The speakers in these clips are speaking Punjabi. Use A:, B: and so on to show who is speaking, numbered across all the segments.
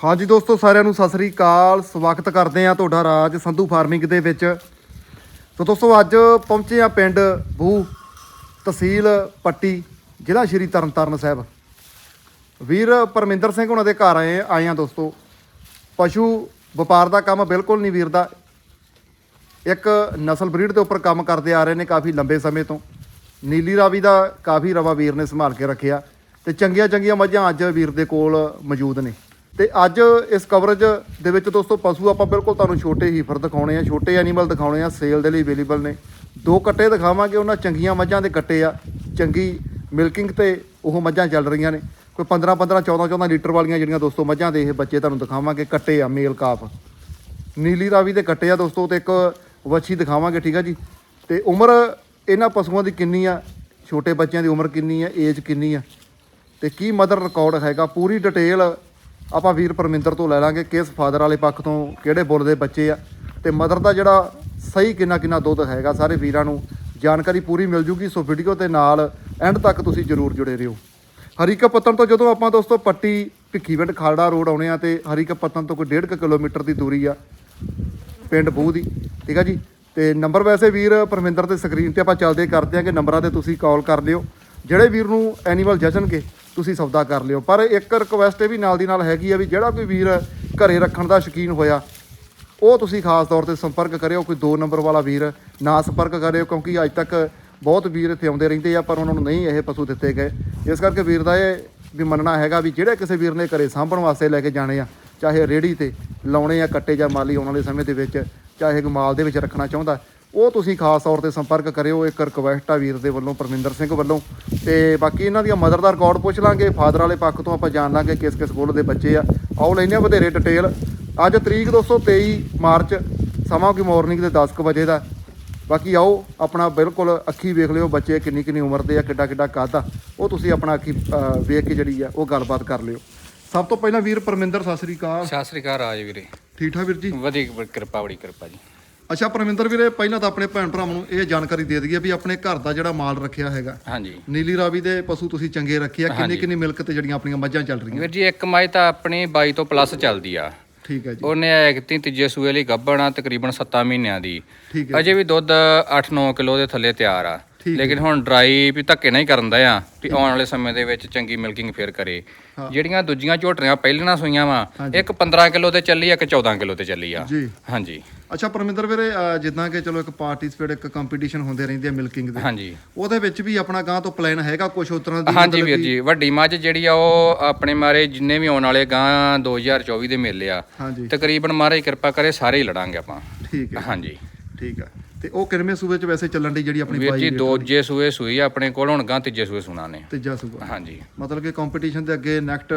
A: ਹਾਂਜੀ ਦੋਸਤੋ, ਸਾਰਿਆਂ ਨੂੰ ਸਤਿ ਸ੍ਰੀ ਅਕਾਲ। ਸਵਾਗਤ ਕਰਦੇ ਆ ਤੁਹਾਡਾ ਰਾਜ ਸੰਧੂ ਫਾਰਮਿੰਗ ਦੇ ਵਿੱਚ। ਸੋ ਦੋਸਤੋ, ਅੱਜ ਪਹੁੰਚੇ ਆ ਪਿੰਡ ਬੂ ਤਹਿਸੀਲ ਪੱਟੀ, ਜ਼ਿਲ੍ਹਾ ਸ਼੍ਰੀ ਤਰਨਤਾਰਨ ਸਾਹਿਬ। ਵੀਰ ਪਰਮਿੰਦਰ ਸਿੰਘ ਉਹਨਾਂ ਦੇ ਘਰ ਆਏ ਆਏ ਆ ਦੋਸਤੋ। ਪਸ਼ੂ ਵਪਾਰ ਦਾ ਕੰਮ ਬਿਲਕੁਲ ਨਹੀਂ ਵੀਰ ਦਾ। ਇੱਕ ਨਸਲ ਬਰੀਡ ਦੇ ਉੱਪਰ ਕੰਮ ਕਰਦੇ ਆ ਰਹੇ ਨੇ ਕਾਫੀ ਲੰਬੇ ਸਮੇਂ ਤੋਂ। ਨੀਲੀ ਰਾਵੀ ਦਾ ਕਾਫੀ ਰਵਾ ਵੀਰ ਨੇ ਸੰਭਾਲ ਕੇ ਰੱਖਿਆ। ਤੇ ਚੰਗੀਆਂ ਚੰਗੀਆਂ ਮੱਝਾਂ ਅੱਜ ਵੀਰ ਦੇ ਕੋਲ ਮੌਜੂਦ ਨੇ। ਤੇ ਅੱਜ ਇਸ ਕਵਰੇਜ ਦੇ ਵਿੱਚ ਦੋਸਤੋ ਪਸ਼ੂ ਆਪਾਂ ਬਿਲਕੁਲ ਤੁਹਾਨੂੰ ਛੋਟੇ ਹੀਫਰ ਦਿਖਾਉਣੇ ਆ, ਛੋਟੇ ਐਨੀਮਲ ਦਿਖਾਉਣੇ ਆ ਸੇਲ ਦੇ ਲਈ ਅਵੇਲੇਬਲ ਨੇ। ਦੋ ਕੱਟੇ ਦਿਖਾਵਾਂਗੇ, ਉਹਨਾਂ ਚੰਗੀਆਂ ਮੱਝਾਂ ਦੇ ਕੱਟੇ ਆ। ਚੰਗੀ ਮਿਲਕਿੰਗ ਤੇ ਉਹ ਮੱਝਾਂ ਚੱਲ ਰਹੀਆਂ ਨੇ। ਕੋਈ 15 15 14 14 ਲੀਟਰ ਵਾਲੀਆਂ ਜਿਹੜੀਆਂ ਦੋਸਤੋ ਮੱਝਾਂ ਦੇ ਇਹ ਬੱਚੇ ਤੁਹਾਨੂੰ ਦਿਖਾਵਾਂਗੇ, ਕੱਟੇ ਆ ਮੇਲ ਕਾਫ ਨੀਲੀ ਰਾਵੀ ਦੇ ਕੱਟੇ ਆ ਦੋਸਤੋ, ਤੇ ਇੱਕ ਵੱਛੀ ਦਿਖਾਵਾਂਗੇ, ਠੀਕ ਆ ਜੀ। ਤੇ ਉਮਰ ਇਹਨਾਂ ਪਸ਼ੂਆਂ ਦੀ ਕਿੰਨੀ ਆ? ਛੋਟੇ ਬੱਚਿਆਂ ਦੀ ਉਮਰ ਕਿੰਨੀ ਆ? ਏਜ ਕਿੰਨੀ ਆ? ਤੇ ਕੀ ਮਦਰ ਰਿਕਾਰਡ ਹੈਗਾ? ਪੂਰੀ ਡਿਟੇਲ ਆਪਾਂ ਵੀਰ ਪਰਮਿੰਦਰ ਤੋਂ ਲੈ ਲਾਂਗੇ ਕਿਸ ਫਾਦਰ ਵਾਲੇ ਪੱਖ ਤੋਂ ਕਿਹੜੇ ਬੁੱਲ ਦੇ ਬੱਚੇ ਆ ਤੇ ਮਦਰ ਦਾ ਜਿਹੜਾ ਸਹੀ ਕਿੰਨਾ ਕਿੰਨਾ ਦੁੱਧ ਹੈਗਾ ਸਾਰੇ ਵੀਰਾਂ ਨੂੰ ਜਾਣਕਾਰੀ ਪੂਰੀ ਮਿਲ ਜੂਗੀ, ਸੋ ਵੀਡੀਓ ਦੇ ਨਾਲ ਐਂਡ ਤੱਕ ਤੁਸੀਂ ਜਰੂਰ ਜੁੜੇ ਰਹੋ। ਹਰੀਕਾ ਪੱਤਨ ਤੋਂ ਜਦੋਂ ਆਪਾਂ ਦੋਸਤੋ ਪੱਟੀ ਭਿੱਖੀਵਿੰਡ ਖਾਲੜਾ ਰੋਡ ਆਉਣੇ ਆ ਤੇ ਹਰੀਕਾ ਪੱਤਨ ਤੋਂ ਕੋਈ 1.5 ਕਿਲੋਮੀਟਰ ਦੀ ਦੂਰੀ ਆ, ਪਿੰਡ ਬੂਹ ਦੀ, ਠੀਕ ਆ ਜੀ? ਤੇ ਨੰਬਰ ਵੈਸੇ ਵੀਰ ਪਰਮਿੰਦਰ ਦੇ ਸਕਰੀਨ ਤੇ ਆਪਾਂ ਚੱਲਦੇ ਕਰਦੇ ਆ ਕਿ ਨੰਬਰਾਂ ਤੇ ਤੁਸੀਂ ਕਾਲ ਕਰ ਲਿਓ। ਜਿਹੜੇ ਵੀਰ ਨੂੰ ਐਨੀਮਲ ਜਚਣਗੇ ਤੁਸੀਂ ਸੌਦਾ ਕਰ ਲਿਓ। ਪਰ ਇੱਕ ਰਿਕੁਐਸਟ ਇਹ ਵੀ ਨਾਲ ਦੀ ਨਾਲ ਹੈਗੀ ਆ ਵੀ ਜਿਹੜਾ ਕੋਈ ਵੀਰ ਘਰੇ ਰੱਖਣ ਦਾ ਸ਼ੌਕੀਨ ਹੋਇਆ, ਉਹ ਤੁਸੀਂ ਖਾਸ ਤੌਰ ਤੇ ਸੰਪਰਕ ਕਰਿਓ, ਕੋਈ 2 ਨੰਬਰ ਵਾਲਾ ਵੀਰ ਨਾ ਸੰਪਰਕ ਕਰਿਓ, ਕਿਉਂਕਿ ਅੱਜ ਤੱਕ ਬਹੁਤ ਵੀਰ ਇੱਥੇ ਆਉਂਦੇ ਰਹਿੰਦੇ ਆ, ਪਰ ਉਹਨਾਂ ਨੂੰ ਨਹੀਂ ਇਹ ਪਸ਼ੂ ਦਿੱਤੇ ਗਏ। ਇਸ ਕਰਕੇ ਵੀਰ ਦਾ ਇਹ ਵੀ ਮੰਨਣਾ ਹੈਗਾ ਵੀ ਜਿਹੜੇ ਕਿਸੇ ਵੀਰ ਨੇ ਘਰੇ ਸਾਂਭਣ ਵਾਸਤੇ ਲੈ ਕੇ ਜਾਣੇ ਆ, ਚਾਹੇ ਰੇੜੀ ਤੇ ਲਾਉਣੇ ਆ, ਕੱਟੇ ਜਾਂ ਮਾਲੀ ਆਉਣ ਵਾਲੇ ਸਮੇਂ ਦੇ ਵਿੱਚ, ਚਾਹੇ ਕੋਈ ਮਾਲ ਦੇ ਵਿੱਚ ਰੱਖਣਾ ਚਾਹੁੰਦਾ ਉਹ ਤੁਸੀਂ ਖਾਸ ਤੌਰ ਤੇ ਸੰਪਰਕ ਕਰਿਓ ਇੱਕ ਰਿਕਵੈਸਟ ਆ ਵੀਰ ਦੇ ਵੱਲੋਂ ਪਰਮਿੰਦਰ ਸਿੰਘ ਵੱਲੋਂ। ਤੇ ਬਾਕੀ ਇਹਨਾਂ ਦੀਆਂ ਮਦਰ ਦਾ ਰਿਕਾਰਡ ਪੁੱਛ ਲਾਂਗੇ ਫਾਦਰ ਵਾਲੇ ਪੱਖ ਤੋਂ ਆਪਾਂ ਜਾਣ ਲਾਂਗੇ ਕਿਸ ਕਿਸ ਬੁੱਲ ਦੇ ਬੱਚੇ ਆ। ਆਓ ਲੈਨੇ ਆ ਵਧੇਰੇ ਡਿਟੇਲ ਅੱਜ ਤਰੀਕ ਦੋਸਤੋ 23 ਮਾਰਚ ਸਮਾਂ ਕੀ ਮਾਰਨਿੰਗ ਦੇ 10 ਕੁ ਵਜੇ ਦਾ। ਬਾਕੀ ਆਓ ਆਪਣਾ ਬਿਲਕੁਲ ਅੱਖੀ ਵੇਖ ਲਿਓ ਬੱਚੇ ਕਿੰਨੀ ਕਿੰਨੀ ਉਮਰ ਦੇ ਆ ਕਿੱਡਾ ਕਿੱਡਾ ਕੱਦ ਆ। ਉਹ ਤੁਸੀਂ ਆਪਣਾ ਅੱਖੀ ਵੇਖ ਕੇ ਜਿਹੜੀ ਆ ਉਹ ਗੱਲਬਾਤ ਕਰ ਲਿਓ। ਸਭ ਤੋਂ ਪਹਿਲਾਂ ਵੀਰ ਪਰਮਿੰਦਰ ਸਤਿ ਸ੍ਰੀ ਅਕਾਲ।
B: ਸਤਿ ਸ੍ਰੀ ਅਕਾਲ ਰਾਜ ਵੀਰੇ
A: ਠੀਕ ਠਾਕ ਵੀਰ ਜੀ?
B: ਵਧੀਆ ਕਿਰਪਾ ਬੜੀ ਕਿਰਪਾ ਜੀ।
A: ਅੱਛਾ ਪਰਮਿੰਦਰ ਵੀਰੇ ਪਹਿਲਾਂ ਤਾਂ ਆਪਣੇ ਭੈਣ ਭਰਾਵਾਂ ਨੂੰ ਇਹ ਜਾਣਕਾਰੀ ਦੇ ਦਈਏ ਵੀ ਆਪਣੇ ਘਰ ਦਾ ਜਿਹੜਾ ਮਾਲ ਰੱਖਿਆ ਹੈਗਾ।
B: ਹਾਂਜੀ।
A: ਨੀਲੀ ਰਾਵੀ ਦੇ ਪਸ਼ੂ ਤੁਸੀਂ ਚੰਗੇ ਰੱਖੇ ਆ। ਕਿੰਨੀ ਕਿੰਨੀ ਮਿਲਕ ਤੇ ਜਿਹੜੀਆਂ ਆਪਣੀਆਂ ਮੱਝਾਂ ਚੱਲ ਰਹੀਆਂ?
B: ਵੀਰ ਜੀ ਇੱਕ ਮੱਝ ਤਾਂ ਆਪਣੀ 22 ਤੋਂ ਪਲੱਸ ਚੱਲਦੀ ਆ।
A: ਠੀਕ ਹੈ ਜੀ।
B: ਉਹਨੇ ਐਕਤੀ ਤੀਜੇ ਸੂਏ ਲਈ ਗੱਭਣ ਤਕਰੀਬਨ 7 ਮਹੀਨਿਆਂ ਦੀ। ਅਜੇ ਵੀ ਦੁੱਧ 8-9 ਕਿਲੋ ਦੇ ਥੱਲੇ ਤਿਆਰ ਆ। ਲੇਕਿਨ ਹੁਣ ਡਰਾਈ ਵੀ ਧੱਕੇ ਨਹੀਂ ਕਰਨ ਦਾ ਆ ਵੀ ਆਉਣ ਵਾਲੇ ਸਮੇਂ ਦੇ ਵਿੱਚ ਚੰਗੀ ਮਿਲਕਿੰਗ ਫੇਰ ਕਰੇ। ਜਿਹੜੀਆਂ ਦੂਜੀਆਂ ਝੋਟਰੀਆਂ ਪਹਿਲੀਆਂ ਸੂਈਆਂ ਵਾ ਇੱਕ 15 ਕਿਲੋ ਤੇ ਚੱਲੀ ਇੱਕ 14 ਕਿਲੋ ਤੇ ਚੱਲੀ ਆ।
A: ਜੀ।
B: ਹਾਂਜੀ।
A: ਅੱਛਾ ਪਰਮਿੰਦਰ ਵੀਰੇ ਜਿੱਦਾਂ ਕਿ ਚਲੋ ਇੱਕ ਪਾਰਟਿਸਿਪੇਟ ਇੱਕ ਕੰਪੀਟੀਸ਼ਨ ਹੁੰਦੇ ਰਹਿੰਦੇ ਆ ਮਿਲਕਿੰਗ ਦੇ।
B: ਹਾਂਜੀ।
A: ਉਹਦੇ ਵਿੱਚ ਵੀ ਆਪਣਾ ਗਾਂ ਤੋਂ ਪਲਾਨ ਹੈਗਾ ਕੁਝ ਉਸ ਤਰ੍ਹਾਂ ਦੀ
B: ਹਾਂਜੀ ਵੀਰ ਜੀ ਵੱਡੀ ਮੱਝ ਜਿਹੜੀ ਆ ਉਹ ਆਪਣੇ ਮਾਰੇ ਜਿੰਨੇ ਵੀ ਆਉਣ ਵਾਲੇ ਗਾਂ 2024 ਦੇ ਮੇਲੇ ਆ ਤਕਰੀਬਨ ਮਹਾਰਾਜ ਕਿਰਪਾ ਕਰੇ ਸਾਰੇ ਹੀ ਲੜਾਂਗੇ ਆਪਾਂ।
A: ਠੀਕ ਹੈ।
B: ਹਾਂਜੀ।
A: ਠੀਕ ਹੈ। ਤੇ ਉਹ ਕਿਰਮੇ ਸੂਬੇ ਚ ਵੈਸੇ ਚੱਲਣ ਦੀ ਜਿਹੜੀ ਆਪਣੀ
B: ਵੀਰ
A: ਪਾਈ
B: ਜੀ ਦੋਜੇ ਸੂਏ ਸੂਈ ਆ ਆਪਣੇ ਕੋਲ ਹੁਣ ਗਾਂ ਤੀਜੇ ਸੂਏ ਸੁਣਾ ਨੇ।
A: ਤੀਜਾ ਸੂਬਾ
B: ਹਾਂਜੀ।
A: ਮਤਲਬ ਕਿ ਕੰਪੀਟੀਸ਼ਨ ਦੇ ਅੱਗੇ ਨੈਕਸਟ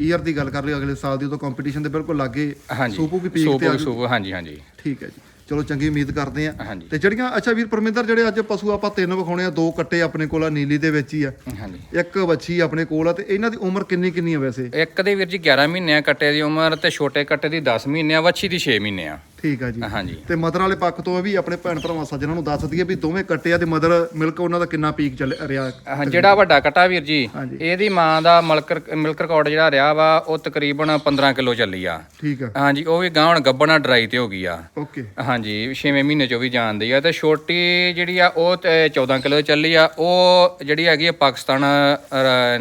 A: ਈਅਰ ਦੀ ਗੱਲ ਕਰ ਲਈ ਅਗਲੇ ਸਾਲ ਦੀ ਉਦੋਂ ਕੰਪੀਟੀਸ਼ਨ ਦੇ ਬਿਲਕੁਲ ਲਾਗੇ
B: ਹਾਂਜੀ।
A: ਸੂਪੂ ਵੀ ਪੀਕ ਤੇ ਆ
B: ਸੂਪੂ ਸੂਪੂ ਹਾਂਜੀ ਹਾਂਜੀ।
A: ਠੀਕ ਹੈ ਜੀ। ਚਲੋ ਚੰਗੀ ਉਮੀਦ ਕਰਦੇ ਆ ਤੇ ਜਿਹੜੀਆਂ ਅੱਛਾ ਵੀਰ ਪਰਮਿੰਦਰ ਜਿਹੜੇ ਅੱਜ ਪਸ਼ੂ ਆਪਾਂ ਤਿੰਨ ਵਿਖਾਉਣੇ ਆ ਦੋ ਕੱਟੇ ਆਪਣੇ ਕੋਲ ਆ ਨੀਲੀ ਦੇ ਵਿੱਚ ਹੀ ਆ।
B: ਹਾਂਜੀ।
A: ਇੱਕ ਵੱਛੀ ਆਪਣੇ ਕੋਲ ਆ ਤੇ ਇਹਨਾਂ ਦੀ ਉਮਰ ਕਿੰਨੀ ਕਿੰਨੀ ਆ ਵੈਸੇ?
B: ਇੱਕ ਦੇ ਵੀਰ ਜੀ 11 ਮਹੀਨੇ ਆ ਕੱਟੇ ਦੀ ਉਮਰ ਤੇ ਛੋਟੇ ਕੱਟੇ ਦੀ 10 ਮਹੀਨੇ ਆ ਵੱਛੀ ਦੀ 6 ਮਹੀਨੇ ਆ
A: ਠੀਕ ਆ ਜੀ।
B: ਹਾਂਜੀ।
A: ਤੇ ਮਦਰ ਵਾਲੇ ਪੱਖ ਤੋਂ ਇਹ ਵੀ ਆਪਣੇ ਭੈਣ ਭਰਾਵਾਂ ਸੱਜਣਾਂ ਨੂੰ ਦੱਸ ਦਈਏ ਵੀ ਦੋਵੇਂ ਕੱਟੇ ਆ ਤੇ ਮਦਰ ਮਿਲਕ ਉਹਨਾਂ ਦਾ ਕਿੰਨਾ ਪੀਕ ਚੱਲ ਰਿਹਾ
B: ਹਾਂ, ਜਿਹੜਾ ਵੱਡਾ ਕੱਟਾ ਵੀਰ ਜੀ। ਇਹਦੀ ਮਾਂ ਦਾ ਮਲਕ ਮਿਲਕ ਰਿਕਾਰਡ ਜਿਹੜਾ ਰਿਹਾ ਵਾ ਉਹ ਤਕਰੀਬਨ 15 ਕਿਲੋ ਚੱਲੀ ਆ।
A: ਠੀਕ ਆ।
B: ਹਾਂਜੀ ਉਹ ਵੀ ਗਾਂ ਹੁਣ ਗੱਬਣਾ ਡਰਾਈ ਤੇ ਹੋ ਗਈ ਆ।
A: ਓਕੇ।
B: ਹਾਂਜੀ 6ਵੇਂ ਮਹੀਨੇ ਚੋਂ ਵੀ ਜਾਂਦੀ ਆ ਤੇ ਛੋਟੀ ਜਿਹੜੀ ਆ ਉਹ ਤੇ 14 ਕਿਲੋ ਚੱਲੀ ਆ ਉਹ ਜਿਹੜੀ ਹੈਗੀ ਆ ਪਾਕਿਸਤਾਨ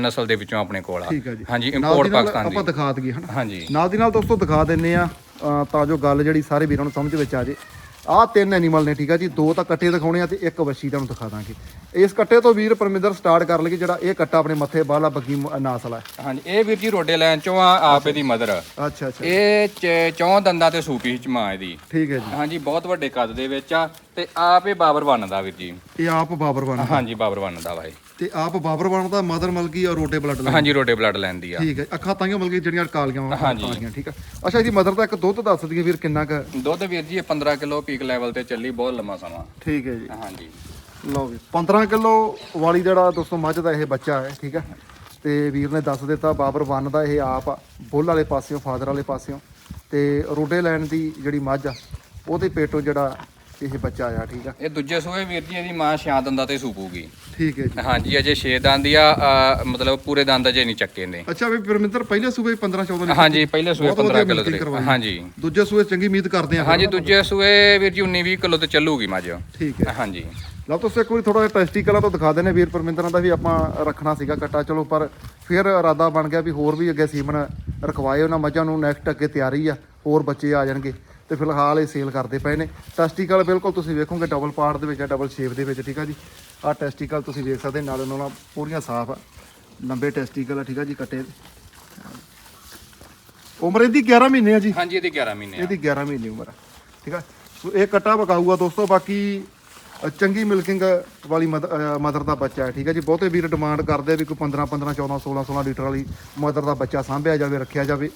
B: ਨਸਲ ਦੇ ਵਿੱਚੋਂ ਆਪਣੇ ਕੋਲ ਆ। ਹਾਂਜੀ ਇੰਪੋਰਟ
A: ਦੀ
B: ਪਾਕਿਸਤਾਨ
A: ਆਪਾਂ
B: ਦੀ
A: ਦਿਖਾ ਦਈਏ ਹਨਾ?
B: ਹਾਂਜੀ।
A: ਨਾਲ ਦੀ ਨਾਲ ਦੋਸਤੋ ਦਿਖਾ ਦਿੰਨੇ ਆ ਤਾਂ ਜੋ ਗੱਲ ਜਿਹੜੀ ਸਾਰੇ ਵੀਰਾਂ ਨੂੰ ਸਮਝ ਵਿੱਚ ਆ ਜੇ। ਆਹ ਤਿੰਨ ਐਨੀਮਲ ਨੇ ਠੀਕ ਆ ਜੀ। ਦੋ ਤਾਂ ਕੱਟੇ ਦਿਖਾਉਣੇ ਆ ਤੇ ਇੱਕ ਵੱਛੀ ਤੁਹਾਨੂੰ ਦਿਖਾ ਦਾਂਗੇ। ਇਸ ਕੱਟੇ ਤੋਂ ਵੀਰ ਪਰਮਿੰਦਰ ਸਟਾਰਟ ਕਰ ਲਈਏ ਜਿਹੜਾ ਇਹ ਕੱਟਾ ਆਪਣੇ ਮੱਥੇ ਬਾਹਲਾ ਬੱਗੀ ਮ- ਨਾਸ ਵਾਲਾ ਹੈ।
B: ਹਾਂਜੀ ਇਹ ਵੀਰ ਜੀ ਰੋਡੇ ਲੈਣ ਚੋਂ ਆ ਆਪ ਇਹਦੀ ਮਦਰ।
A: ਅੱਛਾ ਅੱਛਾ।
B: ਇਹ ਚ- ਦੰਦਾਂ ਤੇ ਸੂਪੀ ਚ ਮਾਂ ਇਹਦੀ।
A: ਠੀਕ ਹੈ ਜੀ।
B: ਹਾਂਜੀ ਬਹੁਤ ਵੱਡੇ ਕੱਦ ਦੇ ਵਿੱਚ ਆ ਤੇ ਆਪ ਇਹ ਬਾਬਰ ਬਣਦਾ ਵੀਰ ਜੀ।
A: ਇਹ ਆਪ ਬਾਬਰ ਬਣ
B: ਹਾਂਜੀ ਬਾਬਰ ਬਣਦਾ ਵਾ ਇਹ।
A: ਤੇ ਆਪ ਬਾਬਰ ਬਣਦਾ ਮਦਰ ਮਲਕੀ ਔਰ ਰੋਟੇ ਬਲੱਡ ਦਾ
B: ਹਾਂਜੀ ਰੋਡੇ ਬਲੱਡ ਲੈਂਦੀ ਆ।
A: ਠੀਕ ਹੈ ਅੱਖਾਂ ਤਾਈਆਂ ਮਲਕੀ ਜਿਹੜੀਆਂ ਕਾਲੀਆਂ ਵਾਂ,
B: ਹਾਂਜੀ।
A: ਕਾਲੀਆਂ ਠੀਕ ਆ ਅੱਛਾ ਇਹਦੀ ਮਦਰ ਦਾ ਇੱਕ ਦੁੱਧ ਦੱਸ ਦਈਏ ਵੀਰ ਕਿੰਨਾ ਕੁ?
B: ਦੁੱਧ ਵੀਰ ਜੀ ਇਹ 15 ਕਿਲੋ ਪੀਕ ਲੈਵਲ ਤੇ ਚੱਲੀ ਬਹੁਤ ਲੰਮਾ ਸਮਾਂ।
A: ਠੀਕ ਹੈ ਜੀ।
B: ਹਾਂਜੀ।
A: ਲਓ ਵੀ 15 ਕਿਲੋ ਵਾਲੀ ਜਿਹੜਾ ਦੋਸਤੋ ਮੱਝ ਦਾ ਇਹ ਬੱਚਾ ਹੈ ਠੀਕ ਹੈ। ਤੇ ਵੀਰ ਨੇ ਦੱਸ ਦਿੱਤਾ ਬਾਬਰ ਵਨ ਦਾ ਇਹ ਆਪ ਆ, ਬੁੱਲ ਵਾਲੇ ਪਾਸਿਓਂ ਫਾਦਰ ਵਾਲੇ ਪਾਸਿਓਂ। ਤੇ ਰੋਡੇ ਲੈਣ ਦੀ ਜਿਹੜੀ ਮੱਝ ਆ ਉਹਦੇ ਪੇਟੋਂ ਜਿਹੜਾ ਇਹ ਬੱਚਾ ਆ ਠੀਕ ਆ?
B: ਇਹ ਦੂਜੇ ਸੂਏ ਵੀਰ ਜੀ ਇਹਦੀ ਮਾਂ ਛਾਂ ਦੰਦਾਂ ਤੇ ਸੂਪੂਗੀ
A: ਠੀਕ ਹੈ ਜੀ।
B: ਹਾਂਜੀ ਅਜੇ 6 ਦੰਦ ਆ ਅ, ਮਤਲਬ ਪੂਰੇ ਦੰਦ ਅਜੇ ਨਹੀਂ ਚੱਕੇ ਨੇ।
A: ਅੱਛਾ ਵੀ ਪਰਮਿੰਦਰ ਪਹਿਲੇ ਸੂਬੇ 15 14 ਲੀਟਰ
B: ਹਾਂਜੀ ਪਹਿਲੇ ਸੂਏ
A: ਬਹੁਤ ਵਧੀਆ
B: 15 ਕਿਲੋ
A: ਕਰਵਾਈ।
B: ਹਾਂਜੀ।
A: ਦੂਜੇ ਸੂਏ ਚੰਗੀ ਉਮੀਦ ਕਰਦੇ ਆ
B: ਹਾਂਜੀ ਦੂਜੇ ਸੂਏ ਵੀਰ ਜੀ 19 20 ਕਿਲੋ ਤੇ ਚੱਲੂਗੀ ਮੱਝ।
A: ਠੀਕ ਹੈ।
B: ਹਾਂਜੀ।
A: ਲਓ ਤੁਸੀਂ ਵਾਰੀ ਥੋੜਾ ਜਿਹਾ ਟੈਸਟੀਕਲਾਂ ਤੋਂ ਦਿਖਾ ਦੇਣੇ ਵੀਰ ਪਰਮਿੰਦਰਾਂ ਦਾ ਵੀ ਆਪਾਂ ਰੱਖਣਾ ਸੀਗਾ ਕੱਟਾ। ਚਲੋ ਪਰ ਫਿਰ ਇਰਾਦਾ ਬਣ ਗਿਆ ਵੀ ਹੋਰ ਵੀ ਅੱਗੇ ਸੀਮਨ ਰਖਵਾਏ ਉਹਨਾਂ ਮੱਝਾਂ ਨੂੰ ਨੈਕਸਟ ਅੱਗੇ ਤਿਆਰੀ ਆ ਹੋਰ ਬੱਚੇ ਆ ਜਾਣਗੇ। ਤੇ ਫਿਲਹਾਲ ਇਹ ਸੇਲ ਕਰਦੇ ਪਏ ਨੇ। ਟੈਸਟੀਕਲ ਬਿਲਕੁਲ ਤੁਸੀਂ ਵੇਖੋਗੇ ਡਬਲ ਪਾਰਟ ਦੇ ਵਿੱਚ ਆ ਡਬਲ ਸ਼ੇਪ ਦੇ ਵਿੱਚ ਠੀਕ ਆ ਜੀ। ਆਹ ਟੈਸਟੀਕਲ ਤੁਸੀਂ ਵੇਖ ਸਕਦੇ ਨਾਲ ਨਾਲ ਪੂਰੀਆਂ ਸਾਫ਼ ਆ। ਲੰਬੇ ਟੈਸਟੀਕਲ ਆ ਠੀਕ ਆ ਜੀ ਕੱਟੇ। ਉਮਰ ਇਹਦੀ 11 ਮਹੀਨੇ ਆ ਜੀ।
B: ਹਾਂਜੀ ਇਹਦੀ 11 ਮਹੀਨੇ ਆ।
A: ਇਹਦੀ 11 ਮਹੀਨੇ ਉਮਰ ਆ ਠੀਕ ਆ। ਸੋ ਇਹ ਕੱਟਾ ਬਕਾਊਗਾ ਦੋਸਤੋ ਬਾਕੀ ਚੰਗੀ ਮਿਲਕਿੰਗ ਵਾਲੀ ਮਦਰ ਦਾ ਬੱਚਾ ਹੈ ਠੀਕ ਹੈ ਜੀ? ਬਹੁਤੇ ਵੀਰ ਡਿਮਾਂਡ ਕਰਦੇ ਆ ਵੀ ਕੋਈ 15 15 14 16 16 ਲੀਟਰ ਵਾਲੀ ਮਦਰ ਦਾ ਬੱਚਾ ਸਾਂਭਿਆ ਜਾਵੇ ਰੱਖਿਆ ਜਾਵੇ।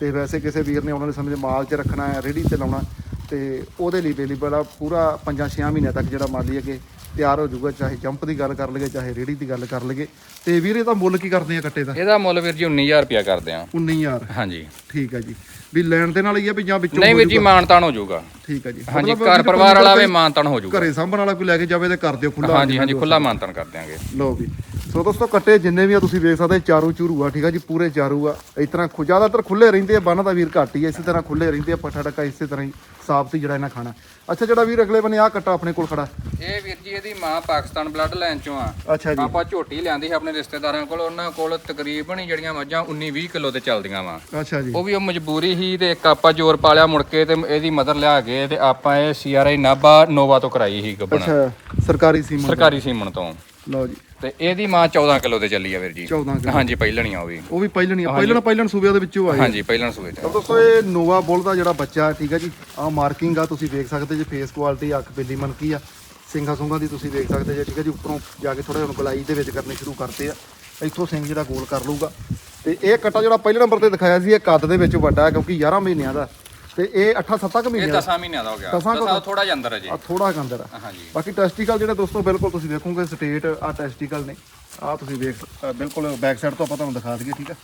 A: ਤੇ ਵੈਸੇ ਕਿਸੇ ਵੀਰ ਨੇ ਉਹਨਾਂ ਦੇ ਸਮੇਂ ਮਾਲ 'ਚ ਰੱਖਣਾ ਹੈ ਰੇੜੀ ਤੇ ਲਾਉਣਾ ਤੇ ਉਹਦੇ ਲਈ ਅਵੇਲੇਬਲ ਆ ਪੂਰਾ 5-6 ਮਹੀਨਿਆਂ ਤੱਕ ਜਿਹੜਾ ਮਾਲੀ ਅੱਗੇ ਤਿਆਰ ਹੋ ਜਾਊਗਾ ਚਾਹੇ ਜੰਪ ਦੀ ਗੱਲ ਕਰ ਲਈਏ ਚਾਹੇ ਰੇੜੀ ਦੀ ਗੱਲ ਕਰ ਲਈਏ। ਤੇ ਵੀਰ ਇਹਦਾ ਮੁੱਲ ਕੀ ਕਰਦੇ ਆ ਕੱਟੇ ਦਾ?
B: ਇਹਦਾ ਮੁੱਲ ਵੀਰ ਜੀ 19000 ਰੁਪਿਆ ਕਰਦੇ ਆ।
A: 19000
B: ਹਾਂਜੀ।
A: ਠੀਕ ਹੈ ਜੀ। ਵੀ ਲੈਣ ਦੇ ਨਾਲ ਹੀ ਆ ਵੀ ਜਾਂ ਵਿੱਚੋਂ
B: ਨਹੀਂ ਵੀਰ ਜੀ? ਮਾਨਤਾਨ ਹੋ ਜਾਊਗਾ।
A: ਠੀਕ ਹੈ ਜੀ।
B: ਹਾਂਜੀ ਘਰ ਪਰਿਵਾਰ ਵਾਲਾ ਵੀ ਮਾਨਤਾਨ ਹੋ ਜਾਊਗਾ।
A: ਘਰੇ ਸਾਂਭਣ ਵਾਲਾ ਕੋਈ ਲੈ ਕੇ ਜਾਵੇ ਤੇ ਕਰ ਦਿਓ ਖੁੱਲਾ
B: ਹਾਂਜੀ ਹਾਂਜੀ ਖੁੱਲਾ ਮਾਨਤਾਨ ਕਰ ਦਿਆਂਗੇ
A: ਲਓ ਵੀ ਸੋ ਦੋਸਤੋ ਕੱਟੇ ਜਿੰਨੇ ਵੀ ਆ ਤੁਸੀਂ ਵੇਖ ਸਕਦੇ ਚਾਰੂ ਚੂਰੂ ਆ ਠੀਕ ਆ ਜੀ ਪੂਰੇ ਚਾਰੂ ਆ। ਇਸ ਤਰ੍ਹਾਂ ਜ਼ਿਆਦਾਤਰ ਖੁੱਲੇ ਰਹਿੰਦੇ ਆ ਬੰਨ ਦਾ ਵੀਰ ਘੱਟ ਹੀ ਆ ਇਸੇ ਤਰ੍ਹਾਂ ਖੁੱਲੇ ਰਹਿੰਦੇ ਆ ਪੱਠਾ ਡੱਕਾ ਇਸੇ ਤਰ੍ਹਾਂ ਹੀ ਸਾਫ਼ ਜਿਹੜਾ ਇਹਨਾਂ ਖਾਣਾ। ਅੱਛਾ ਜਿਹੜਾ ਵੀਰ ਅਗਲੇ ਬੰਨੇ ਆ ਕੱਟਾ ਆਪਣੇ ਕੋਲ ਖੜਾ।
B: ਇਹ ਵੀਰ ਜੀ ਇਹਦੀ ਮਾਂ ਪਾਕਿਸਤਾਨ ਬਲੱਡ ਲਾਈਨ ਚੋਂ ਆ।
A: ਅੱਛਾ ਜੀ।
B: ਆਪਾਂ ਝੋਟੀ ਲਿਆਂਦੀ ਸੀ ਆਪਣੇ ਰਿਸ਼ਤੇਦਾਰਾਂ ਕੋਲ ਉਹਨਾਂ ਕੋਲ ਤਕਰੀਬਨ ਜਿਹੜੀਆਂ ਮੱਝਾਂ 19 20 ਕਿਲੋ ਤੇ ਚੱਲਦੀਆਂ ਵਾ।
A: ਅੱਛਾ ਜੀ।
B: ਉਹ ਵੀ ਉਹ ਮਜਬੂਰੀ ਸੀ ਤੇ ਇੱਕ ਆਪਾਂ ਜ਼ੋਰ ਪਾਲਿਆ ਮੁੜ ਕੇ ਤੇ ਇਹਦੀ ਮਦਰ ਲਿਆ ਕੇ ਤੇ ਆਪਾਂ ਇਹ ਸੀਆਰਆਈ ਨਾਭਾ ਨੋਵਾ ਤੋਂ ਕਰਾਈ ਸੀ ਗੱਬਣ
A: ਅੱਛਾ ਸਰਕਾਰੀ ਸੀਮਾ
B: ਸਰਕਾਰੀ ਸੀਮਨ ਤੋਂ।
A: ਲਓ ਜੀ।
B: ਤੇ ਇਹਦੀ ਮਾਂ 14 ਕਿਲੋ ਤੇ ਚੱਲੀ ਆ ਵੀਰ ਜੀ।
A: 14 ਕਿਲੋ।
B: ਹਾਂਜੀ ਪਹਿਲਣੀ ਆ ਉਹ ਵੀ।
A: ਉਹ ਵੀ ਪਹਿਲਣੀ ਆ। ਪਹਿਲਣ ਪਹਿਲਣ ਸੂਬਿਆਂ ਦੇ ਵਿੱਚੋਂ ਆਏ।
B: ਹਾਂਜੀ ਪਹਿਲਣ ਤੇ।
A: ਤਾਂ ਦੋਸਤੋ ਇਹ ਨੋਵਾ ਬੁੱਲ ਦਾ ਜਿਹੜਾ ਬੱਚਾ ਹੈ, ਠੀਕ ਹੈ ਜੀ ਆ ਮਾਰਕਿੰਗ ਆ ਤੁਸੀਂ ਵੇਖ ਸਕਦੇ ਜੀ ਫੇਸ ਕੁਆਲਿਟੀ ਅੱਖ ਬਿੱਲੀ ਮਨਕੀ ਆ ਸਿੰਘਾਂ ਸੁੰਗਾਂ ਦੀ ਤੁਸੀਂ ਵੇਖ ਸਕਦੇ ਜੀ ਠੀਕ ਹੈ ਜੀ ਉੱਪਰੋਂ ਜਾ ਕੇ ਥੋੜਾ ਜਿਹਾ ਗਲਾਈ ਦੇ ਵਿੱਚ ਕਰਨੇ ਸ਼ੁਰੂ ਕਰਤੇ ਆ। ਇੱਥੋਂ ਸਿੰਘ ਜਿਹੜਾ ਗੋਲ ਕਰ ਲੂਗਾ ਤੇ ਇਹ ਕੱਟਾ ਜਿਹੜਾ ਪਹਿਲੇ ਨੰਬਰ ਤੇ ਦਿਖਾਇਆ ਸੀ ਇਹ ਕੱਦ ਦੇ ਵਿੱਚ ਵੱਡਾ ਹੈ ਕਿਉਂਕਿ 11 ਮਹੀਨਿਆਂ ਦਾ। ਤੇ ਇਹ 8-7 ਕੁ
B: ਇਹ
A: ਮਹੀਨਿਆਂ ਦਾ।
B: 10 ਮਹੀਨਿਆਂ ਦਾ ਹੋ ਗਿਆ।
A: ਦਸਾਂ
B: ਦਸਾਂ ਥੋੜਾ ਜਿਹਾ ਅੰਦਰ ਹੈ ਜੀ।
A: ਆ ਥੋੜਾ ਕੁ ਅੰਦਰ ਆ।
B: ਹਾਂਜੀ।
A: ਬਾਕੀ ਟੈਸਟੀਕਲ ਜਿਹੜੇ ਦੋਸਤੋ ਬਿਲਕੁਲ ਤੁਸੀਂ ਦੇਖੋਗੇ ਸਟੇਟ ਆ ਟੈਸਟੀਕਲ ਨੇ। ਆ ਤੁਸੀਂ ਵੇਖ ਅ, ਬਿਲਕੁਲ ਬੈਕ ਸਾਈਡ ਤੋਂ ਆਪਾਂ ਤੁਹਾਨੂੰ ਦਿਖਾ ਦਈਏ ਠੀਕ ਆ?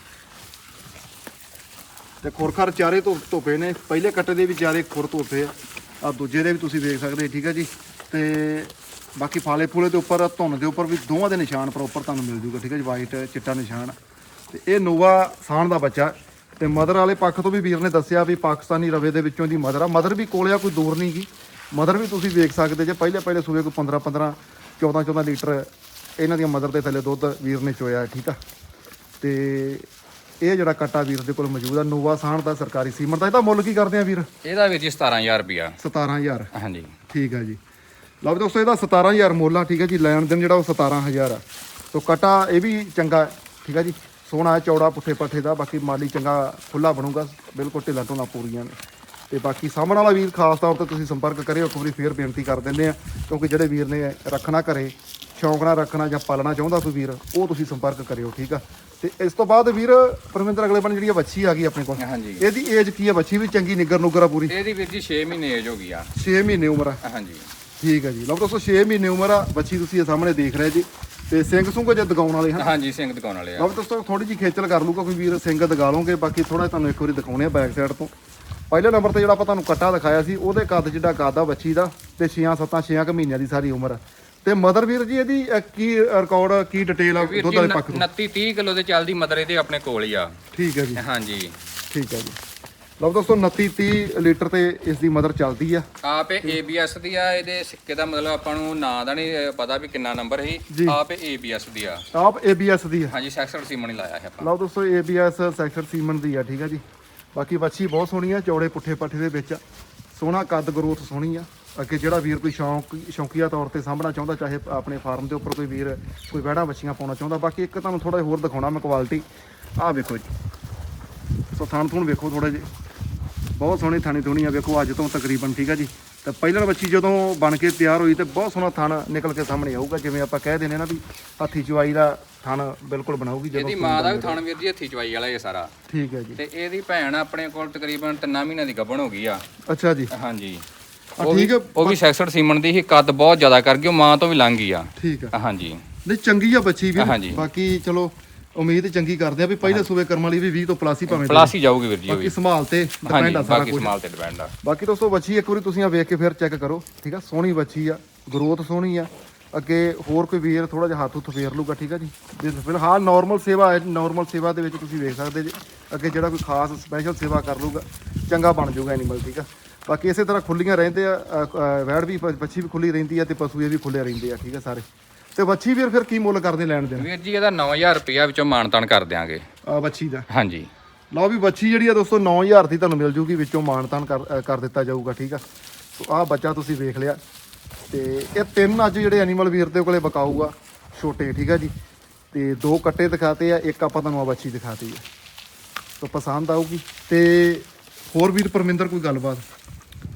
A: ਤੇ ਖੁਰਖਰ ਚਾਰੇ ਤੋਂ ਧੋਪੇ ਨੇ। ਪਹਿਲੇ ਕੱਟੇ ਦੇ ਵੀ ਚਾਰੇ ਖੁਰ ਧੋਪੇ ਆ। ਆ ਦੂਜੇ ਦੇ ਵੀ ਤੁਸੀਂ ਵੇਖ ਸਕਦੇ ਠੀਕ ਆ ਜੀ। ਤੇ ਬਾਕੀ ਫਾਲੇ ਫੂਲੇ ਦੇ ਉੱਪਰ ਧੁੰਨ ਦੇ ਉੱਪਰ ਵੀ ਦੋਵਾਂ ਦੇ ਨਿਸ਼ਾਨ ਪ੍ਰੋਪਰ ਤੁਹਾਨੂੰ ਮਿਲ ਜੂਗਾ ਠੀਕ ਹੈ ਜੀ। ਵਾਈਟ ਚਿੱਟਾ ਨਿਸ਼ਾਨ। ਤੇ ਇਹ ਨੋਵਾ ਸਾਣ ਦਾ ਬੱਚਾ ਤੇ ਮਦਰ ਵਾਲੇ ਪੱਖ ਤੋਂ ਵੀ ਵੀਰ ਨੇ ਦੱਸਿਆ ਵੀ ਪਾਕਿਸਤਾਨੀ ਰਵੇ ਦੇ ਵਿੱਚੋਂ ਦੀ ਮਦਰ ਆ। ਮਦਰ ਵੀ ਕੋਲੇ ਆ ਕੋਈ ਦੂਰ ਨਹੀਂ ਗੀ। ਮਦਰ ਵੀ ਤੁਸੀਂ ਵੇਖ ਸਕਦੇ ਜੇ ਪਹਿਲੇ ਪਹਿਲੇ ਸੂਏ ਕੋਈ 15 15 14 14 ਲੀਟਰ ਇਹਨਾਂ ਦੀਆਂ ਮਦਰ ਦੇ ਥੱਲੇ ਦੁੱਧ ਵੀਰ ਨੇ ਚੋਇਆ ਠੀਕ ਆ? ਤੇ ਇਹ ਜਿਹੜਾ ਕੱਟਾ ਵੀਰ ਦੇ ਕੋਲ ਮੌਜੂਦ ਆ ਨੋਵਾ ਸਾਣ ਦਾ ਸਰਕਾਰੀ ਸੀਮਨ ਦਾ। ਇਹਦਾ ਮੁੱਲ ਕੀ ਕਰਦੇ ਆ ਵੀਰ?
B: ਇਹਦਾ ਵੀਰ ਜੀ 17000 ਰੁਪਿਆ
A: 17000
B: ਹਾਂਜੀ।
A: ਠੀਕ ਆ ਜੀ। ਲਓ ਵੀ ਦੋਸਤੋ ਇਹਦਾ 17000 ਮੁੱਲ ਆ ਠੀਕ ਹੈ ਜੀ। ਲੈਣ ਦੇਣ ਜਿਹੜਾ ਉਹ 17000 ਆ। ਸੋ ਕਟਾ ਇਹ ਵੀ ਚੰਗਾ ਠੀਕ ਹੈ ਜੀ। ਸੋਹਣਾ ਚੌੜਾ ਪੁੱਠੇ ਪੱਠੇ ਦਾ ਬਾਕੀ ਮਾਲੀ ਚੰਗਾ ਖੁੱਲਾ ਬਣੂਗਾ ਬਿਲਕੁਲ ਢਿੱਲਾ ਢੋਲਾ ਪੂਰੀਆਂ ਨੇ। ਤੇ ਬਾਕੀ ਸਾਹਮਣ ਵਾਲਾ ਵੀਰ ਖਾਸ ਤੌਰ ਤੇ ਤੁਸੀਂ ਸੰਪਰਕ ਕਰਿਓ ਇੱਕ ਵਾਰੀ ਫੇਰ ਬੇਨਤੀ ਕਰ ਦਿੰਦੇ ਆ ਕਿਉਂਕਿ ਜਿਹੜੇ ਵੀਰ ਨੇ ਰੱਖਣਾ ਘਰੇ ਸ਼ੌਂਕ ਨਾਲ ਰੱਖਣਾ ਜਾਂ ਪਾਲਣਾ ਚਾਹੁੰਦਾ ਕੋਈ ਵੀਰ ਉਹ ਤੁਸੀਂ ਸੰਪਰਕ ਕਰਿਓ ਠੀਕ ਆ? ਤੇ ਇਸ ਤੋਂ ਬਾਅਦ ਵੀਰ ਪਰਮਿੰਦਰ ਅਗਲੇ ਬਣ ਜਿਹੜੀ ਵੱਛੀ ਆ ਗਈ ਆਪਣੇ ਕੋਲ।
B: ਹਾਂਜੀ।
A: ਇਹਦੀ ਏਜ ਕੀ ਆ ਵੱਛੀ ਵੀ? ਚੰਗੀ ਨਿੱਗਰ ਨੁੱਗਰ ਆ ਪੂਰੀ?
B: ਇਹਦੀ ਵੀਰ ਜੀ 6 ਮਹੀਨੇ ਏਜ ਹੋ ਗਈ ਆ।
A: 6 ਮਹੀਨੇ ਉਮਰ ਆ।
B: ਹਾਂਜੀ।
A: ਠੀਕ ਹੈ ਜੀ। ਲਓ ਦੋਸਤੋ 6 ਮਹੀਨੇ ਉਮਰ ਆ ਬੱਚੀ ਤੁਸੀਂ ਇਹ ਸਾਹਮਣੇ ਦੇਖ ਰਹੇ ਜੀ। ਤੇ ਸਿੰਘ ਸੁੰਗ ਜੇ ਦਗਾਉਣ ਵਾਲੇ ਹਨ।
B: ਹਾਂਜੀ ਸਿੰਘ ਦਿਖਾਉਣ ਵਾਲੇ ਆ।
A: ਲਓ ਦੋਸਤੋ ਥੋੜੀ ਜਿਹੀ ਖੇਚਲ ਕਰ ਲੂਗਾ ਕੋਈ ਵੀਰ ਸਿੰਘ ਦਗਾ ਲਓਗੇ। ਬਾਕੀ ਥੋੜਾ ਤੁਹਾਨੂੰ ਇੱਕ ਵਾਰੀ ਦਿਖਾਉਣੇ ਆ ਬੈਕ ਸਾਈਡ ਤੋਂ। ਪਹਿਲੇ ਨੰਬਰ ਤੇ ਜਿਹੜਾ ਆਪਾਂ ਤੁਹਾਨੂੰ ਕੱਟਾ ਦਿਖਾਇਆ ਸੀ ਉਹਦੇ ਕੱਦ ਜਿਹੜਾ ਕੱਦ ਆ ਬੱਚੀ ਦਾ ਤੇ 6 7 6 ਕੁ ਮਹੀਨਿਆਂ ਦੀ ਸਾਰੀ ਉਮਰ ਆ। ਤੇ ਮਦਰ ਵੀਰ ਜੀ ਇਹਦੀ ਕੀ ਰਿਕਾਰਡ ਕੀ ਡਿਟੇਲ ਆ
B: ਵੀਰ
A: ਦੁੱਧ
B: ਜੀ
A: ਵਾਲੇ ਪੱਖ ਤੋਂ?
B: 29 30 ਕਿਲੋ ਦੇ ਚੱਲਦੀ ਮਦਰ ਇਹਦੇ ਆਪਣੇ ਕੋਲ ਹੀ ਆ।
A: ਠੀਕ ਹੈ ਜੀ।
B: ਹਾਂਜੀ।
A: ਠੀਕ ਹੈ ਜੀ। ਲਓ ਦੋਸਤੋ 29 30 ਲੀਟਰ ਤੇ ਇਸ ਦੀ ਮਦਰ ਚੱਲਦੀ ਆ।
B: ਆਪ ਇਹ ABS ਦੀ ਆ ਇਹਦੇ ਸਿੱਕੇ ਦਾ ਮਤਲਬ ਆਪਾਂ ਨੂੰ ਨਾਂ ਦਾ ਨਹੀਂ ਪਤਾ ਵੀ ਕਿੰਨਾ ਨੰਬਰ। ਸੀ। ਆਪ ਇਹ ABS ਦੀ ਆ।
A: ਟਾਪ ABS ਦੀ ਆ।
B: ਹਾਂਜੀ ਸੈਕਸਰ ਸੀਮਨ ਹੀ ਲਾਇਆ ਹੈ ਆਪਾਂ।
A: ਲਓ ਦੋਸਤੋ ABS ਸੈਕਟਰ ਸੀਮਨ ਦੀ ਆ ਠੀਕ ਆ ਜੀ। ਬਾਕੀ ਵੱਛੀ ਬਹੁਤ ਸੋਹਣੀ ਆ ਚੌੜੇ ਪੁੱਠੇ ਪੱਠੇ ਦੇ ਵਿੱਚ। ਸੋਹਣਾ ਕੱਦ ਗਰੋਥ ਸੋਹਣੀ ਆ। ਅੱਗੇ ਜਿਹੜਾ ਵੀਰ ਕੋਈ ਸ਼ੌਂਕ ਸ਼ੌਂਕੀਆ ਤੌਰ ਤੇ ਸਾਂਭਣਾ ਚਾਹੁੰਦਾ ਚਾਹੇ ਆਪਣੇ ਫਾਰਮ ਦੇ ਉੱਪਰ ਕੋਈ ਵੀਰ ਕੋਈ ਵਹਿੜਾ ਵੱਛੀਆਂ ਪਾਉਣਾ ਚਾਹੁੰਦਾ। ਬਾਕੀ ਇੱਕ ਤੁਹਾਨੂੰ ਥੋੜਾ ਹੋਰ ਦਿਖਾਉਣਾ ਮੈਂ ਕੁਆਲਿਟੀ ਆਹ ਵੇਖੋ ਜੀ। ਸੋ ਥਣ ਥੁਣ ਵੇਖੋ ਥੋੜੇ ਜਿਹੇ। ਬਹੁਤ ਸੋਹਣੀ ਥਾਣੀ ਥੋਣੀ ਆ। ਵੇਖੋ ਅੱਜ ਤੋਂ ਤਕਰੀਬਨ ਠੀਕ ਆ ਜੀ? ਤੇ ਪਹਿਲਾਂ ਬੱਚੀ ਜਦੋਂ ਬਣ ਕੇ ਤਿਆਰ ਹੋਈ ਤੇ ਬਹੁਤ ਸੋਹਣਾ ਥਣ ਨਿਕਲ ਕੇ ਸਾਹਮਣੇ ਆਊਗਾ। ਜਿਵੇਂ ਆਪਾਂ ਕਹਿ ਦਿੰਦੇ ਨਾ ਵੀ ਹੱਥੀ ਚਵਾਈ ਦਾ ਥਣ ਬਿਲਕੁਲ ਬਣਾਊਗੀ ਜਦੋਂ
B: ਇਹਦੀ ਮਾਂ ਦਾ ਵੀ ਥਣ ਵੀਰ ਜੀ ਹੱਥੀ ਚਵਾਈ ਵਾਲਾ ਇਹ ਸਾਰਾ।
A: ਠੀਕ ਹੈ ਜੀ।
B: ਤੇ ਇਹਦੀ ਭੈਣ ਆਪਣੇ ਕੋਲ ਤਕਰੀਬਨ 3 ਮਹੀਨਿਆਂ ਦੀ ਗੱਭਣ ਹੋ ਗਈ ਆ।
A: ਅੱਛਾ ਜੀ।
B: ਹਾਂਜੀ।
A: ਆ
B: ਉਹ ਵੀ
A: ਠੀਕ ਹੈ
B: ਉਹ ਵੀ ਸੈਕਸਰ ਸੀਮਨ ਦੀ ਹੀ ਕੱਦ ਬਹੁਤ ਜ਼ਿਆਦਾ ਕਰ ਗਈ ਉਹ ਮਾਂ ਤੋਂ ਵੀ ਲੰਘ ਗਈ ਆ।
A: ਠੀਕ ਆ।
B: ਹਾਂਜੀ।
A: ਨਹੀਂ ਚੰਗੀ ਆ ਬੱਚੀ ਵੀ। ਬਾਕੀ ਚਲੋ ਉਮੀਦ ਚੰਗੀ ਕਰਦੇ ਆ ਵੀ ਪਹਿਲੇ ਸੂਬੇ ਕਰਮ ਵਾਲੀ ਵੀ 20 ਤੋਂ ਪਲੱਸ ਹੀ ਭਾਵੇਂ
B: ਪਲਾਸ ਹੀ ਜਾਊਗੀ ਵੀਰ ਜੀ ਉਹ
A: ਬਾਕੀ
B: ਵੀ।
A: ਸੰਭਾਲ ਤੇ
B: ਹਾਂਜੀ
A: ਡਿਪੈਂਡ ਆ ਸਾਰਾ
B: ਬਾਕੀ
A: ਕੁਝ।
B: ਸਮਾਲ ਤੇ ਡਿਪੈਂਡ ਆ।
A: ਬਾਕੀ ਦੋਸਤੋ ਵੱਛੀ ਇੱਕ ਵਾਰੀ ਤੁਸੀਂ ਆ ਵੇਖ ਕੇ ਫਿਰ ਚੈੱਕ ਕਰੋ ਠੀਕ ਆ? ਸੋਹਣੀ ਵੱਛੀ ਆ ਗਰੋਥ ਸੋਹਣੀ ਆ। ਅੱਗੇ ਹੋਰ ਕੋਈ ਵੀਰ ਥੋੜਾ ਜਿਹਾ ਹੱਥ ਉੱਤ ਫੇਰ ਲੂਗਾ ਠੀਕ ਆ ਜੀ? ਜੇ ਫਿਲਹਾਲ ਨਾਰਮਲ ਸੇਵਾ ਹੈ ਨਾਰਮਲ ਸੇਵਾ ਦੇ ਵਿੱਚ ਤੁਸੀਂ ਵੇਖ ਸਕਦੇ ਜੀ। ਅੱਗੇ ਜਿਹੜਾ ਕੋਈ ਖਾਸ ਸਪੈਸ਼ਲ ਸੇਵਾ ਕਰ ਲੂਗਾ ਚੰਗਾ ਬਣ ਜਾਊਗਾ ਐਨੀਮਲ ਠੀਕ ਆ? ਬਾਕੀ ਇਸੇ ਤਰ੍ਹਾਂ ਖੁੱਲੀਆਂ ਰਹਿੰਦੇ ਆ ਅ, ਅ, ਵੈੜ ਵੀ ਪ- ਵੱਛੀ ਵੀ ਖੁੱਲੀ ਰਹਿੰਦੀ ਆ ਤੇ ਪਸ਼ੂ ਇਹ ਵੀ ਖੁੱਲੇ ਰਹਿੰਦੇ ਆ ਠੀਕ ਆ ਸਾਰੇ? ਤੇ ਵੱਛੀ ਵੀਰ ਫਿਰ ਕੀ ਮੁੱਲ ਕਰਦੇ ਲੈਣ ਦੇਣ?
B: ਵੀਰ ਜੀ ਇਹਦਾ 9000 ਰੁਪਇਆ ਵਿੱਚੋਂ ਮਾਨਤਾਨ ਕਰ ਦਿਆਂਗੇ।
A: ਆ ਵੱਛੀ ਦਾ?
B: ਹਾਂਜੀ।
A: ਲਓ ਵੀ ਬੱਚੀ ਜਿਹੜੀ ਆ ਦੋਸਤੋ 9000 ਦੀ ਤੁਹਾਨੂੰ ਮਿਲ ਜੂਗੀ ਵਿੱਚੋਂ ਮਾਨਤਾਨ ਕਰ ਦਿੱਤਾ ਜਾਊਗਾ ਠੀਕ ਆ? ਸੋ ਆਹ ਬੱਚਾ ਤੁਸੀਂ ਵੇਖ ਲਿਆ। ਤੇ ਇਹ ਤਿੰਨ ਅੱਜ ਜਿਹੜੇ ਐਨੀਮਲ ਵੀਰ ਦੇ ਕੋਲੇ ਬਕਾਊਗਾ ਛੋਟੇ ਠੀਕ ਆ ਜੀ? ਤੇ ਦੋ ਕੱਟੇ ਦਿਖਾਤੇ ਆ ਇੱਕ ਆਪਾਂ ਤੁਹਾਨੂੰ ਆ ਬੱਚੀ ਦਿਖਾਤੀ ਆ। ਸੋ ਪਸੰਦ ਆਊਗੀ। ਤੇ ਹੋਰ ਵੀਰ ਪਰਮਿੰਦਰ ਕੋਈ ਗੱਲਬਾਤ?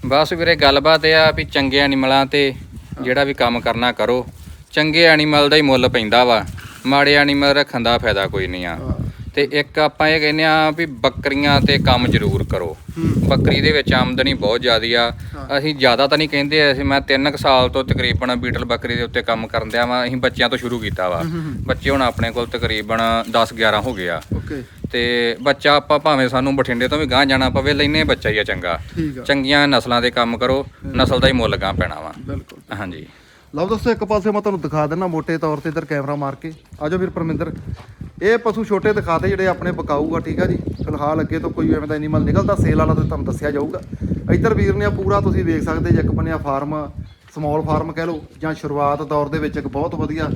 B: ਬਸ ਵੀਰੇ ਗੱਲਬਾਤ ਇਹ ਆ ਵੀ ਚੰਗੇ ਐਨੀਮਲਾਂ ਤੇ ਜਿਹੜਾ ਵੀ ਕੰਮ ਕਰਨਾ ਕਰੋ। ਚੰਗੇ ਐਨੀਮਲ ਦਾ ਹੀ ਮੁੱਲ ਪੈਂਦਾ ਵਾ। ਮਾੜੇ ਐਨੀਮਲ ਰੱਖਣ ਦਾ ਫਾਇਦਾ ਕੋਈ ਨਹੀਂ ਆ। ਤੇ ਇੱਕ ਆਪਾਂ ਇਹ ਕਹਿੰਦੇ ਆ ਵੀ ਬੱਕਰੀਆਂ ਤੇ ਕੰਮ ਜ਼ਰੂਰ ਕਰੋ। ਬੱਕਰੀ ਦੇ ਵਿੱਚ ਆਮਦਨੀ ਬਹੁਤ ਜ਼ਿਆਦੀ ਆ। ਅਸੀਂ ਜ਼ਿਆਦਾ ਤਾਂ ਨਹੀਂ ਕਹਿੰਦੇ ਅਸੀਂ ਮੈਂ 3 ਸਾਲ ਤੋਂ ਤਕਰੀਬਨ ਬੀਟਲ ਬੱਕਰੀ ਦੇ ਉੱਤੇ ਕੰਮ ਕਰਨ ਦਿਆ ਵਾਂ। ਅਸੀਂ ਬੱਚਿਆਂ ਤੋਂ ਸ਼ੁਰੂ ਕੀਤਾ ਵਾ। ਬੱਚੇ ਹੁਣ ਆਪਣੇ ਕੋਲ ਤਕਰੀਬਨ 10 11 ਹੋ ਗਏ ਆ। ਤੇ ਬੱਚਾ ਆਪਾਂ ਭਾਵੇਂ ਸਾਨੂੰ ਬਠਿੰਡੇ ਤੋਂ ਵੀ ਗਾਂ ਜਾਣਾ ਪਵੇ ਲੈਨੇ ਬੱਚਾ ਹੀ ਆ ਚੰਗਾ। ਚੰਗੀਆਂ ਨਸਲਾਂ ਦੇ ਕੰਮ ਕਰੋ। ਨਸਲ ਦਾ ਹੀ ਮੁੱਲ ਗਾਂ ਪੈਣਾ ਵਾ।
A: ਬਿਲਕੁਲ।
B: ਹਾਂਜੀ।
A: ਲਓ ਦੋਸਤੋ, ਇੱਕ ਪਾਸੇ ਮੈਂ ਤੁਹਾਨੂੰ ਦਿਖਾ ਦਿੰਦਾ ਮੋਟੇ ਤੌਰ ਤੇ ਇਧਰ ਕੈਮਰਾ ਮਾਰ ਕੇ। ਆਜੋ ਵੀਰ ਪਰਮਿੰਦਰ। ਇਹ ਪਸ਼ੂ ਛੋਟੇ ਦਿਖਾਤੇ ਜਿਹੜੇ ਆਪਣੇ ਬਕਾਊਗਾ ਠੀਕ ਆ ਜੀ? ਫਿਲਹਾਲ ਅੱਗੇ ਤੋਂ ਕੋਈ ਐਵੇਂ ਦਾ ਐਨੀਮਲ ਨਿਕਲਦਾ ਸੇਲ ਵਾਲਾ ਤਾਂ ਤੁਹਾਨੂੰ ਦੱਸਿਆ ਜਾਊਗਾ। ਇੱਧਰ ਵੀਰ ਨੇ ਆ ਪੂਰਾ ਤੁਸੀਂ ਵੇਖ ਸਕਦੇ ਜੇ, ਇੱਕ ਬਣਿਆ ਫਾਰਮ ਸਮਾਲ ਫਾਰਮ ਕਹਿ ਲਓ, ਜਾਂ ਸ਼ੁਰੂਆਤ ਦੌਰ ਦੇ ਵਿੱਚ ਇੱਕ ਬਹੁਤ ਵਧੀਆ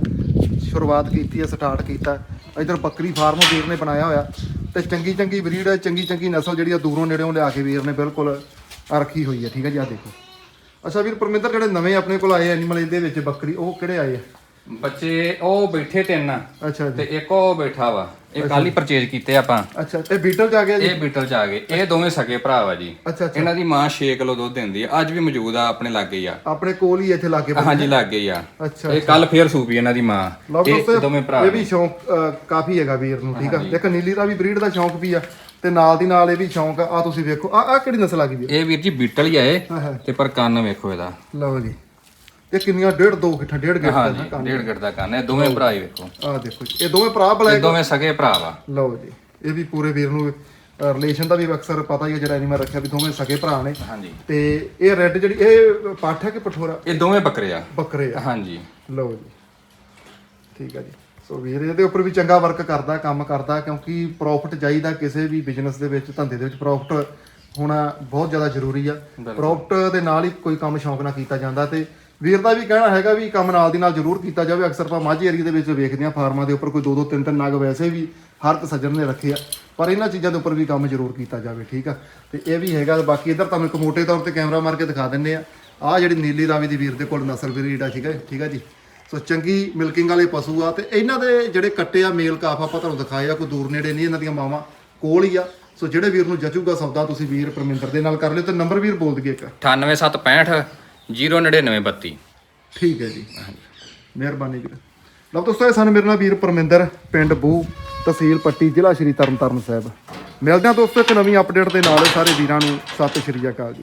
A: ਸ਼ੁਰੂਆਤ ਕੀਤੀ ਹੈ ਸਟਾਰਟ ਕੀਤਾ। ਇੱਧਰ ਬੱਕਰੀ ਫਾਰਮ ਵੀਰ ਨੇ ਬਣਾਇਆ ਹੋਇਆ। ਤੇ ਚੰਗੀ ਚੰਗੀ ਬਰੀਡ ਚੰਗੀ ਚੰਗੀ ਨਸਲ ਜਿਹੜੀ ਆ ਦੂਰੋਂ ਨੇੜਿਓਂ ਲਿਆ ਕੇ ਵੀਰ ਨੇ ਬਿਲਕੁਲ ਰੱਖੀ ਹੋਈ ਹੈ, ਠੀਕ ਹੈ ਜੀ? ਆ ਦੇਖੋ। ਅੱਛਾ ਵੀਰ ਪਰਮਿੰਦਰ ਜਿਹੜੇ ਨਵੇਂ ਆਪਣੇ ਕੋਲ ਆਏ ਐਨੀਮਲ ਇਹਦੇ ਵਿੱਚ ਬੱਕਰੀ ਉਹ ਕਿਹੜੇ ਆਏ ਆ?
B: ਬੱਚੇ ਉਹ ਬੈਠੇ ਤਿੰਨ।
A: ਅੱਛਾ
B: ਤੇ
A: ਜੀ
B: ਇੱਕ ਉਹ ਬੈਠਾ ਵਾ। ਇਹ ਕੱਲ ਹੀ ਪਰਚੇਜ ਕੀਤੇ ਆਪਾਂ।
A: ਅੱਛਾ ਇਹ ਬੀਟਲ ਚ ਆ ਗਿਆ ਜੀ?
B: ਇਹ ਬੀਟਲ ਚ ਆ ਗਏ। ਇਹ ਦੋਵੇਂ ਸਕੇ ਭਰਾ ਵਾ ਜੀ।
A: ਅੱਛਾ ਅੱਛਾ।
B: ਇਹਨਾਂ ਦੀ ਮਾਂ 6 ਕਿਲੋ ਦੁੱਧ ਦਿੰਦੀ ਆ। ਅੱਜ ਵੀ ਮੌਜੂਦ ਆ ਆਪਣੇ ਲਾਗੇ ਹੀ ਆ।
A: ਆਪਣੇ ਕੋਲ ਹੀ ਇੱਥੇ ਲਾਗੇ।
B: ਹਾਂਜੀ ਲਾਗੇ ਹੀ ਆ।
A: ਅੱਛਾ
B: ਇਹ ਕੱਲ ਫੇਰ ਸੂਪੀ ਇਹਨਾਂ ਦੀ ਮਾਂ।
A: ਲਓ
B: ਇਹ
A: ਦੋਸਤੋ
B: ਦੋਵੇਂ ਭਰਾ
A: ਇਹ ਵੀ ਸ਼ੌਂਕ ਅ, ਕਾਫੀ ਹੈਗਾ ਵੀਰ ਨੂੰ ਠੀਕ ਆ? ਇੱਕ ਨੀਲੀ ਦਾ ਵੀ ਬਰੀਡ ਦਾ ਸ਼ੌਂਕ ਵੀ ਆ। ਤੇ ਨਾਲ ਦੀ ਨਾਲ ਇਹ ਵੀ ਸ਼ੌਂਕ ਆ ਆਹ ਤੁਸੀਂ ਵੇਖੋ ਆ ਆ ਕਿਹੜੀ ਨਸਲ ਆ ਗਈ ਵੀਰ?
B: ਇਹ ਵੀਰ ਜੀ ਬੀਟਲ ਹੀ ਆ ਇਹ
A: ਹਾਂ ਹਾਂ।
B: ਤੇ ਪਰ ਕੰਨ ਵੇਖੋ ਇਹਦਾ।
A: ਲਓ ਜੀ। ਇਹ ਕਿੰਨੀਆਂ ਡੇਢ ਦੋ ਗਿੱਠਾ ਡੇਢ ਗਿੱਠਾ
B: ਹਾਂਜੀ ਡੇਢ ਗਿੱਟ ਦਾ ਕੰਨ ਇਹ ਦੋਵੇਂ ਭਰਾ ਹੀ ਵੇਖੋ।
A: ਆ ਦੇਖੋ ਜੀ, ਇਹ ਦੋਵੇਂ ਭਰਾ
B: ਇਹ
A: ਬਲੈਕ
B: ਦੋਵੇਂ ਸਗੇ ਭਰਾ ਵਾ।
A: ਲਓ ਜੀ ਇਹ ਵੀ ਪੂਰੇ ਵੀਰ ਨੂੰ ਰਿਲੇਸ਼ਨ ਦਾ ਵੀ ਅਕਸਰ ਪਤਾ ਹੀ ਹੈ ਜਿਹੜਾ ਐਨੀਮਲ ਰੱਖਿਆ ਵੀ ਦੋਵੇਂ ਸਕੇ ਭਰਾ ਨੇ।
B: ਹਾਂਜੀ
A: ਤੇ ਇਹ ਰੈੱਡ ਜਿਹੜੀ ਇਹ ਪਾਠ ਹੈ ਕਿ ਪਠੋਰਾ?
B: ਇਹ ਦੋਵੇਂ ਬੱਕਰੇ ਆ।
A: ਬੱਕਰੇ ਆ।
B: ਹਾਂਜੀ
A: ਲਓ ਜੀ। ਠੀਕ ਆ ਜੀ। ਸੋ ਵੀਰ ਇਹਦੇ ਉੱਪਰ ਵੀ ਚੰਗਾ ਵਰਕ ਕਰਦਾ ਕੰਮ ਕਰਦਾ ਕਿਉਂਕਿ ਪ੍ਰੋਫਿਟ ਚਾਹੀਦਾ ਕਿਸੇ ਵੀ ਬਿਜ਼ਨਸ ਦੇ ਵਿੱਚ ਧੰਦੇ ਦੇ ਵਿੱਚ ਪ੍ਰੋਫਿਟ ਹੋਣਾ ਬਹੁਤ ਜ਼ਿਆਦਾ ਜ਼ਰੂਰੀ ਆ। ਪ੍ਰੋਫਿਟ ਦੇ ਨਾਲ ਹੀ ਕੋਈ ਕੰਮ ਸ਼ੌਂਕ ਨਾਲ ਕੀਤਾ ਜਾਂਦਾ ਤੇ ਵੀਰ ਦਾ ਵੀ ਕਹਿਣਾ ਹੈਗਾ ਵੀ ਕੰਮ ਨਾਲ ਦੀ ਨਾਲ ਜ਼ਰੂਰ ਕੀਤਾ ਜਾਵੇ। ਅਕਸਰ ਆਪਾਂ ਮਾਝੀ ਏਰੀਆ ਦੇ ਵਿੱਚ ਵੇਖਦੇ ਆ ਫਾਰਮਾਂ ਦੇ ਉੱਪਰ ਕੋਈ ਦੋ ਦੋ ਤਿੰਨ ਤਿੰਨ ਨਗ ਵੈਸੇ ਵੀ ਹਰ ਇੱਕ ਸੱਜਣ ਨੇ ਰੱਖੇ ਆ ਪਰ ਇਹਨਾਂ ਚੀਜ਼ਾਂ ਦੇ ਉੱਪਰ ਵੀ ਕੰਮ ਜ਼ਰੂਰ ਕੀਤਾ ਜਾਵੇ ਠੀਕ ਆ? ਤੇ ਇਹ ਵੀ ਹੈਗਾ ਬਾਕੀ ਇਧਰ ਤੁਹਾਨੂੰ ਇੱਕ ਮੋٹے ਤੌਰ ਤੇ ਕੈਮਰਾ ਮਾਰ ਕੇ ਦਿਖਾ ਦਿੰਨੇ ਆ। ਆਹ ਜਿਹੜੀ ਨੀਲੀ ਰਾਵੀ ਦੀ ਵੀਰ ਦੇ ਕੋਲ ਨਸਲ ਬਰੀਡ ਆ ਠੀਕ ਹੈ ਠੀਕ ਆ ਜੀ? ਸੋ ਚੰਗੀ ਮਿਲਕਿੰਗ ਵਾਲੇ ਪਸ਼ੂ ਆ ਤੇ ਇਹਨਾਂ ਦੇ ਜਿਹੜੇ ਕੱਟੇ ਆ ਮੇਲ ਕਾਫ ਆਪਾਂ ਤੁਹਾਨੂੰ ਦਿਖਾਏ ਆ ਕੋਈ ਦੂਰ ਨੇੜੇ ਨਹੀਂ ਇਹਨਾਂ ਦੀਆਂ ਮਾਵਾਂ ਕੋਲ ਹੀ ਆ। ਸੋ ਜਿਹੜੇ ਵੀਰ ਨੂੰ ਜਚੂਗਾ ਸੌਦਾ ਤੁਸੀਂ ਵੀਰ ਪਰਮਿੰਦਰ ਦੇ ਨਾਲ ਕਰ ਲਿਓ ਤੇ ਨੰਬਰ ਵੀਰ ਬੋਲ ਦਈਏ ਇੱਕ।
B: 98765 09932
A: ਠੀਕ ਹੈ ਜੀ। ਮਿਹਰਬਾਨੀ ਵੀਰ। ਲਓ ਦੋਸਤੋ ਇਹ ਸਨ ਮੇਰੇ ਨਾਲ ਵੀਰ ਪਰਮਿੰਦਰ ਪਿੰਡ ਬੂ ਤਹਿਸੀਲ ਪੱਟੀ ਜ਼ਿਲ੍ਹਾ ਸ਼੍ਰੀ ਤਰਨਤਾਰਨ ਸਾਹਿਬ। ਮਿਲਦੇ ਹਾਂ ਦੋਸਤੋ ਇੱਕ ਨਵੀਂ ਅਪਡੇਟ ਦੇ ਨਾਲ ਸਾਰੇ ਵੀਰਾਂ ਨੂੰ। ਸਤਿ ਸ਼੍ਰੀ ਅਕਾਲ ਜੀ।